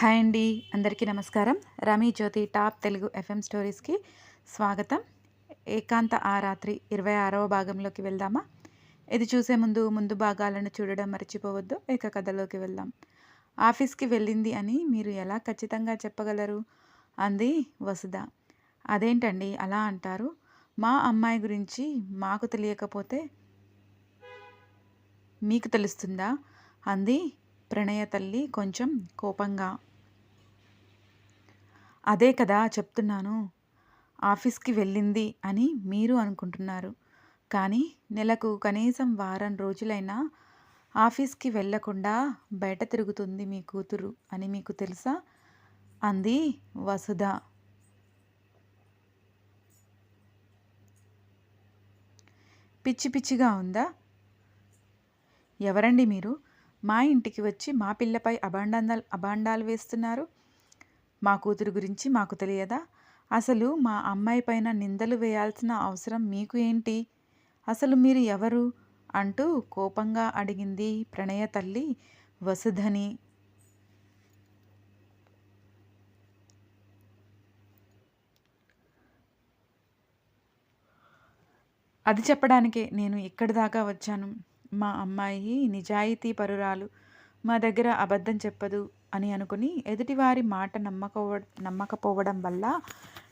Hi అండి. అందరికీ నమస్కారం. రమీ జ్యోతి టాప్ తెలుగు ఎఫ్ఎం స్టోరీస్కి స్వాగతం. ఏకాంత ఆ రాత్రి ఇరవై ఆరవ భాగంలోకి వెళ్దామా? ఇది చూసే ముందు ముందు భాగాలను చూడడం మర్చిపోవద్దు. ఏక కథలోకి వెళ్దాం. ఆఫీస్కి వెళ్ళింది అని మీరు ఎలా ఖచ్చితంగా చెప్పగలరు? అంది వసుధ. అదేంటండి అలా అంటారు? మా అమ్మాయి గురించి మాకు తెలియకపోతే మీకు తెలుస్తుందా? అంది ప్రణయ తల్లి కొంచెం కోపంగా. అదే కదా చెప్తున్నాను. ఆఫీస్కి వెళ్ళింది అని మీరు అనుకుంటున్నారు. కానీ నెలకు కనీసం వారం రోజులైనా ఆఫీస్కి వెళ్ళకుండా బయట తిరుగుతుంది మీ కూతురు అని మీకు తెలుసా? అంది వసుధ. పిచ్చి పిచ్చిగా ఉందా? ఎవరండి మీరు? మా ఇంటికి వచ్చి మా పిల్లపై అబాండాలు అభాండాలు వేస్తున్నారు. మా కూతురు గురించి మాకు తెలియదా? అసలు మా అమ్మాయి పైన నిందలు వేయాల్సిన అవసరం మీకు ఏంటి? అసలు మీరు ఎవరు? అంటూ కోపంగా అడిగింది ప్రణయ తల్లి వసుధని. అది చెప్పడానికే నేను ఇక్కడి దాకా వచ్చాను. మా అమ్మాయి నిజాయితీ పరురాలు. మా దగ్గర అబద్ధం చెప్పదు అని అనుకుని ఎదుటివారి మాట నమ్మకపో నమ్మకపోవడం వల్ల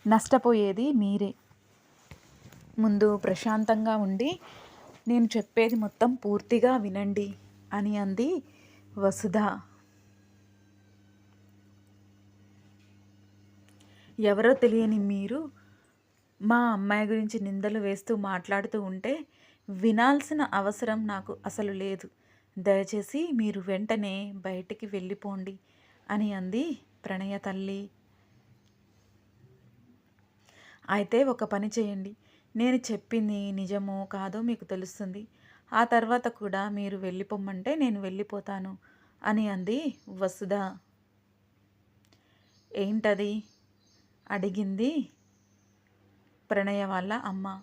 నష్టపోయేది మీరే. ముందు ప్రశాంతంగా ఉండి నేను చెప్పేది మొత్తం పూర్తిగా వినండి అని అంది వసుధ. ఎవరో తెలియని మీరు మా అమ్మాయి గురించి నిందలు వేస్తూ మాట్లాడుతూ ఉంటే వినాల్సిన అవసరం నాకు అసలు లేదు. దయచేసి మీరు వెంటనే బయటికి వెళ్ళిపోండి అని అంది ప్రణయ తల్లి. అయితే ఒక పని చేయండి. నేను చెప్పింది నిజమో కాదో మీకు తెలుస్తుంది. ఆ తర్వాత కూడా మీరు వెళ్ళిపోమ్మంటే నేను వెళ్ళిపోతాను అని అంది వసుధ. ఏంటది? అడిగింది ప్రణయ వాళ్ళ అమ్మ.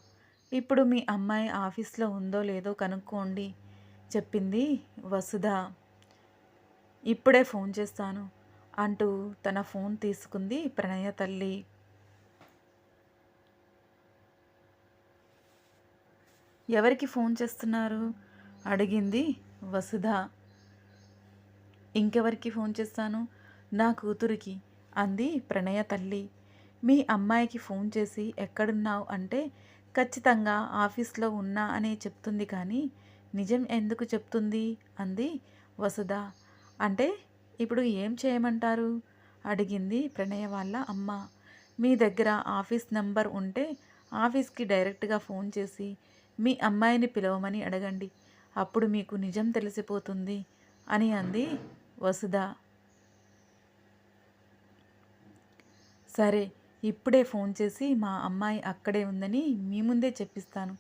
ఇప్పుడు మీ అమ్మాయి ఆఫీస్లో ఉందో లేదో కనుక్కోండి. చెప్పింది వసుధ. ఇప్పుడే ఫోన్ చేస్తాను అంటూ తన ఫోన్ తీసుకుంది ప్రణయ తల్లి. ఎవరికి ఫోన్ చేస్తున్నారు? అడిగింది వసుధ. ఇంకెవరికి ఫోన్ చేస్తాను? నా కూతురికి అంది ప్రణయ తల్లి. మీ అమ్మాయికి ఫోన్ చేసి ఎక్కడున్నావు అంటే ఖచ్చితంగా ఆఫీస్లో ఉన్నా అనే చెప్తుంది కానీ నిజం ఎందుకు చెప్తుంది? అంది వసుధ. అంటే ఇప్పుడు ఏం చేయమంటారు? అడిగింది ప్రణయ వాళ్ళ అమ్మ. మీ దగ్గర ఆఫీస్ నంబర్ ఉంటే ఆఫీస్కి డైరెక్ట్గా ఫోన్ చేసి మీ అమ్మాయిని పిలవమని అడగండి. అప్పుడు మీకు నిజం తెలిసిపోతుంది అని అంది వసుధ. సరే ఇప్పుడే ఫోన్ చేసి మా అమ్మాయి అక్కడే ఉందని మీ ముందే చెప్పిస్తాను.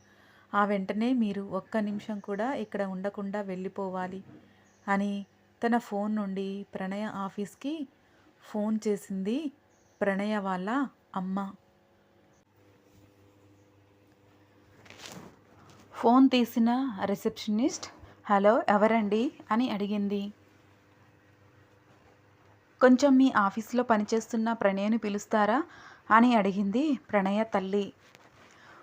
ఆ వెంటనే మీరు ఒక్క నిమిషం కూడా ఇక్కడ ఉండకుండా వెళ్ళిపోవాలి అని తన ఫోన్ నుండి ప్రణయ ఆఫీస్కి ఫోన్ చేసింది ప్రణయ వాళ్ళ అమ్మ. ఫోన్ తీసిన రిసెప్షనిస్ట్ హలో ఎవరండి? అని అడిగింది. కొంచెం మీ ఆఫీస్లో పనిచేస్తున్న ప్రణయని పిలుస్తారా? అని అడిగింది ప్రణయ తల్లి.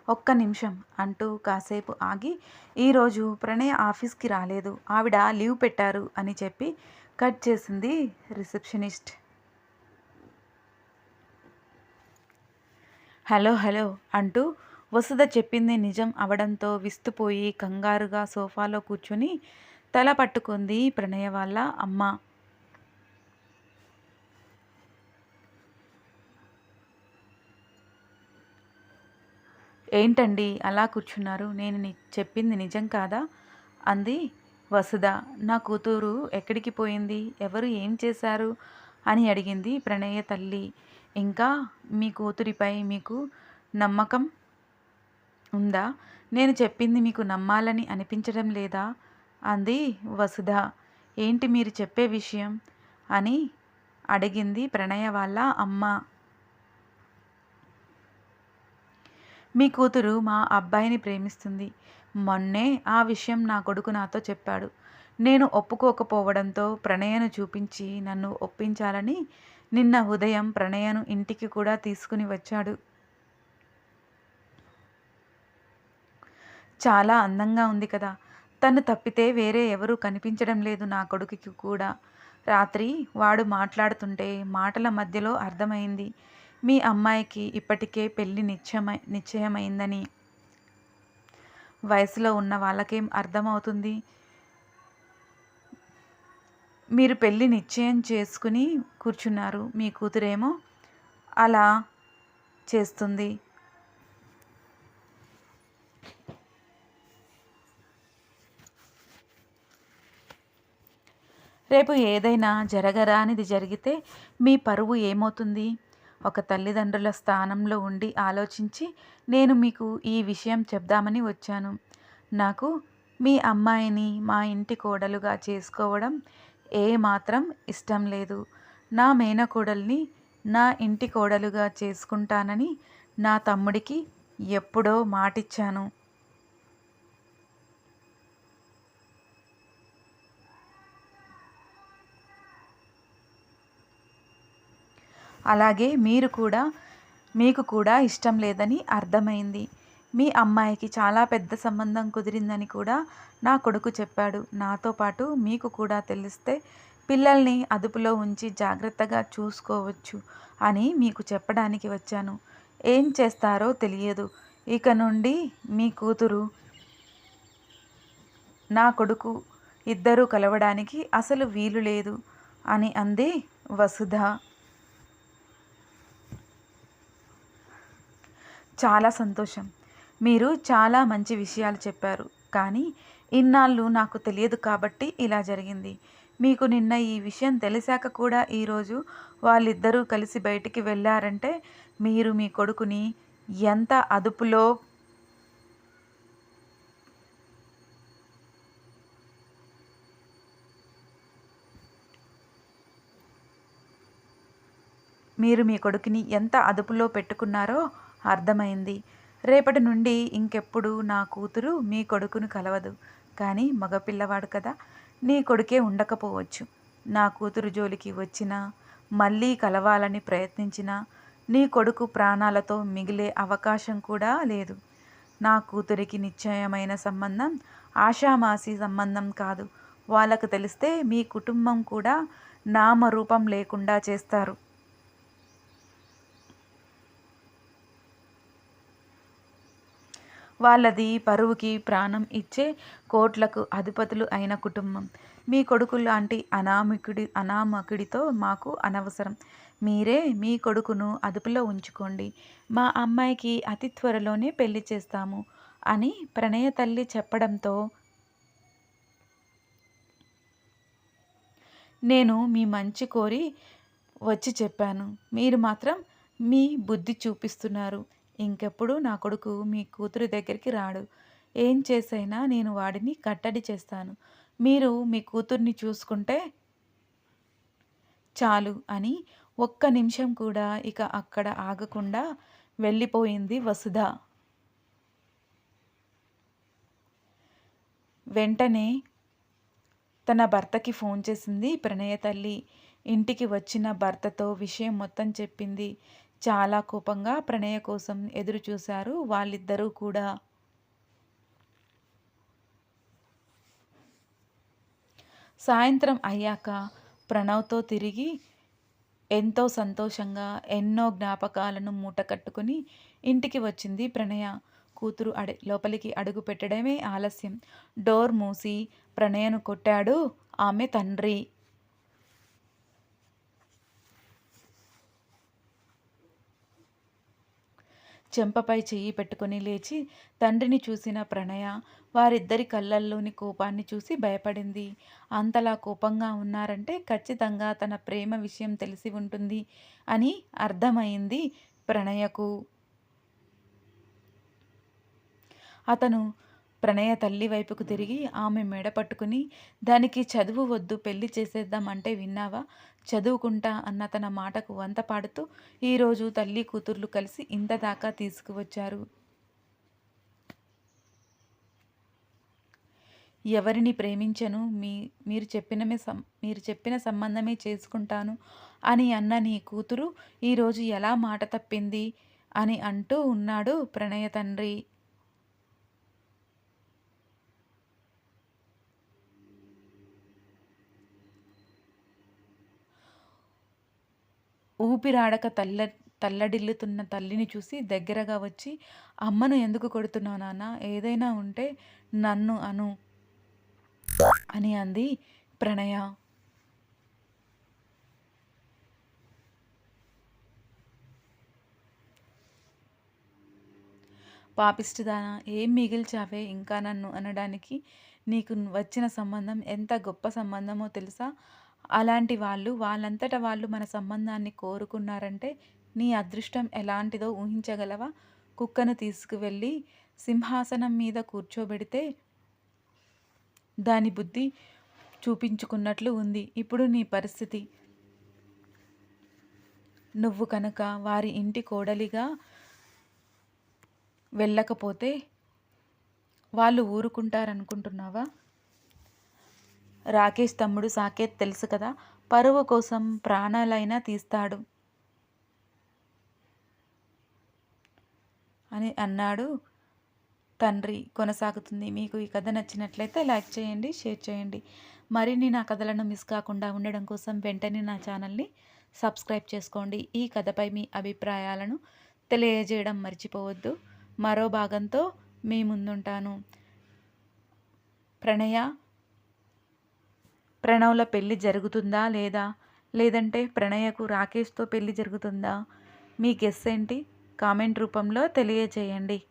ఒక్క నిమిషం అంటూ కాసేపు ఆగి ఈరోజు ప్రణయ ఆఫీస్కి రాలేదు. ఆవిడ లీవ్ పెట్టారు అని చెప్పి కట్ చేసింది రిసెప్షనిస్ట్. హలో హలో అంటూ వసుధ చెప్పింది నిజం అవడంతో విస్తుపోయి కంగారుగా సోఫాలో కూర్చుని తల పట్టుకుంది ప్రణయ వాళ్ళ అమ్మ. ఏంటండి అలా కూర్చున్నారు? నేను చెప్పింది నిజం కాదా? అంది వసుధ. నా కూతురు ఎక్కడికి పోయింది? ఎవరు ఏం చేశారు? అని అడిగింది ప్రణయ తల్లి. ఇంకా మీ కూతురిపై మీకు నమ్మకం ఉందా? నేను చెప్పింది మీకు నమ్మాలని అనిపించడం లేదా? అంది వసుధ. ఏంటి మీరు చెప్పే విషయం? అని అడిగింది ప్రణయ వాళ్ళ అమ్మ. మీ కూతురు మా అబ్బాయిని ప్రేమిస్తుంది. మొన్నే ఆ విషయం నా కొడుకు నాతో చెప్పాడు. నేను ఒప్పుకోకపోవడంతో ప్రణయను చూపించి నన్ను ఒప్పించాలని నిన్న ఉదయం ప్రణయను ఇంటికి కూడా తీసుకుని వచ్చాడు. చాలా అందంగా ఉంది కదా. తను తప్పితే వేరే ఎవరూ కనిపించడం లేదు నా కొడుకుకి కూడా. రాత్రి వాడు మాట్లాడుతుంటే మాటల మధ్యలో అర్థమైంది. మీ అమ్మాయికి ఇప్పటికే పెళ్ళి నిశ్చయమై నిశ్చయమైందని వయసులో ఉన్న వాళ్ళకేం అర్థమవుతుంది? మీరు పెళ్ళి నిశ్చయం చేసుకుని కూర్చున్నారు మీ కూతురేమో అలా చేస్తుంది. రేపు ఏదైనా జరగరానిది జరిగితే మీ పరువు ఏమవుతుంది? ఒక తల్లిదండ్రుల స్థానంలో ఉండి ఆలోచించి నేను మీకు ఈ విషయం చెప్దామని వచ్చాను. నాకు మీ అమ్మాయిని మా ఇంటి కోడలుగా చేసుకోవడం ఏ మాత్రం ఇష్టం లేదు. నా మేనకోడల్ని నా ఇంటి కోడలుగా చేసుకుంటానని నా తమ్ముడికి ఎప్పుడో మాటిచ్చాను. అలాగే మీరు కూడా మీకు కూడా ఇష్టం లేదని అర్థమైంది. మీ అమ్మాయికి చాలా పెద్ద సంబంధం కుదిరిందని కూడా నా కొడుకు చెప్పాడు. నాతో పాటు మీకు కూడా తెలిస్తే పిల్లల్ని అదుపులో ఉంచి జాగ్రత్తగా చూసుకోవచ్చు అని మీకు చెప్పడానికి వచ్చాను. ఏం చేస్తారో తెలియదు. ఇక నుండి మీ కూతురు నా కొడుకు ఇద్దరూ కలవడానికి అసలు వీలు లేదు అని అంది వసుధ. చాలా సంతోషం. మీరు చాలా మంచి విషయాలు చెప్పారు. కానీ ఇన్నాళ్ళు నాకు తెలియదు కాబట్టి ఇలా జరిగింది. మీకు నిన్న ఈ విషయం తెలిసాక కూడా ఈరోజు వాళ్ళిద్దరూ కలిసి బయటికి వెళ్ళారంటే మీరు మీ కొడుకుని ఎంత అదుపులో మీరు మీ కొడుకుని ఎంత అదుపులో పెట్టుకున్నారో అర్థమైంది. రేపటి నుండి ఇంకెప్పుడు నా కూతురు మీ కొడుకును కలవదు. కానీ మగపిల్లవాడు కదా నీ కొడుకే ఉండకపోవచ్చు. నా కూతురు జోలికి వచ్చినా మళ్ళీ కలవాలని ప్రయత్నించినా నీ కొడుకు ప్రాణాలతో మిగిలే అవకాశం కూడా లేదు. నా కూతురికి నిశ్చయమైన సంబంధం ఆషామాసి సంబంధం కాదు. వాళ్ళకు తెలిస్తే మీ కుటుంబం కూడా నామరూపం లేకుండా చేస్తారు. వాళ్ళది పరువుకి ప్రాణం ఇచ్చే కోట్లకు అధిపతులు అయిన కుటుంబం. మీ కొడుకు లాంటి అనామికుడి అనామకుడితో మాకు అనవసరం. మీరే మీ కొడుకును అదుపులో ఉంచుకోండి. మా అమ్మాయికి అతి త్వరలోనే పెళ్ళి చేస్తాము అని ప్రణయ తల్లి చెప్పడంతో నేను మీ మంచి కోరి వచ్చి చెప్పాను. మీరు మాత్రం మీ బుద్ధి చూపిస్తున్నారు. ఇంకెప్పుడు నా కొడుకు మీ కూతురు దగ్గరికి రాడు. ఏం చేసైనా నేను వాడిని కట్టడి చేస్తాను. మీరు మీ కూతుర్ని చూసుకుంటే చాలు అని ఒక్క నిమిషం కూడా ఇక అక్కడ ఆగకుండా వెళ్ళిపోయింది వసుధ. వెంటనే తన భర్తకి ఫోన్ చేసింది ప్రణయ తల్లి ఇంటికి వచ్చిన భర్తతో విషయం మొత్తం చెప్పింది. చాలా కోపంగా ప్రణయ కోసం ఎదురు చూశారు వాళ్ళిద్దరూ కూడా. సాయంత్రం అయ్యాక ప్రణవ్తో తిరిగి ఎంతో సంతోషంగా ఎన్నో జ్ఞాపకాలను మూటకట్టుకుని ఇంటికి వచ్చింది ప్రణయ. కూతురు అడి లోపలికి అడుగు పెట్టడమే ఆలస్యం. డోర్ మూసి ప్రణయను కొట్టాడు ఆమె తండ్రి. చెంపపై చెయ్యి పెట్టుకుని లేచి తండ్రిని చూసిన ప్రణయ వారిద్దరి కళ్ళల్లోని కోపాన్ని చూసి భయపడింది. అంతలా కోపంగా ఉన్నారంటే ఖచ్చితంగా తన ప్రేమ విషయం తెలిసి ఉంటుంది అని అర్థమైంది ప్రణయకు. అతను ప్రణయ తల్లి వైపుకు తిరిగి ఆమె మెడ పట్టుకుని దానికి చదువు వద్దు పెళ్ళి చేసేద్దాం అంటే విన్నావా? చదువుకుంటా అన్న తన మాటకు వంత పాడుతూ ఈరోజు తల్లి కూతుర్లు కలిసి ఇంత దాకా తీసుకువచ్చారు. ఎవరిని ప్రేమించను? మీ మీరు చెప్పినమే సం మీరు చెప్పిన సంబంధమే చేసుకుంటాను అని అన్న నీ కూతురు ఈరోజు ఎలా మాట తప్పింది అని అంటూ ఉన్నాడు ప్రణయ తండ్రి. ఊపిరాడక తల్ల తల్లడిల్లుతున్న తల్లిని చూసి దగ్గరగా వచ్చి అమ్మను ఎందుకు కొడుతున్నావు నాన్న? ఏదైనా ఉంటే నన్ను అను అని అంది ప్రణయ. పాపిష్టిదానా ఏం మిగిల్చావే ఇంకా నన్ను? అనడానికి నీకు వచ్చిన సంబంధం ఎంత గొప్ప సంబంధమో తెలుసా? అలాంటి వాళ్ళు వాళ్ళంతట వాళ్ళు మన సంబంధాన్ని కోరుకున్నారంటే నీ అదృష్టం ఎలాంటిదో ఊహించగలవా? కుక్కను తీసుకువెళ్ళి సింహాసనం మీద కూర్చోబెడితే దాని బుద్ధి చూపించుకున్నట్లు ఉంది. ఇప్పుడు నీ పరిస్థితి. నువ్వు కనుక వారి ఇంటి కోడలిగా వెళ్ళకపోతే వాళ్ళు ఊరుకుంటారనుకుంటున్నావా? రాకేష్ తమ్ముడు సాకేత్ తెలుసు కదా? పరువు కోసం ప్రాణాలైనా తీస్తాడు. అని అన్నాడు తండ్రి. కొనసాగుతుంది. మీకు ఈ కథ నచ్చినట్లయితే లైక్ చేయండి షేర్ చేయండి. మరిన్ని నా కథలను మిస్ కాకుండా ఉండడం కోసం వెంటనే నా ఛానల్ని సబ్స్క్రైబ్ చేసుకోండి. ఈ కథపై మీ అభిప్రాయాలను తెలియజేయడం మర్చిపోవద్దు. మరో భాగంతో మీ ముందుంటాను. ప్రణయ ప్రణవ్ల పెళ్ళి జరుగుతుందా లేదా? లేదంటే ప్రణయకు రాకేష్తో పెళ్ళి జరుగుతుందా? మీ గెస్ ఏంటి? కామెంట్ రూపంలో తెలియజేయండి.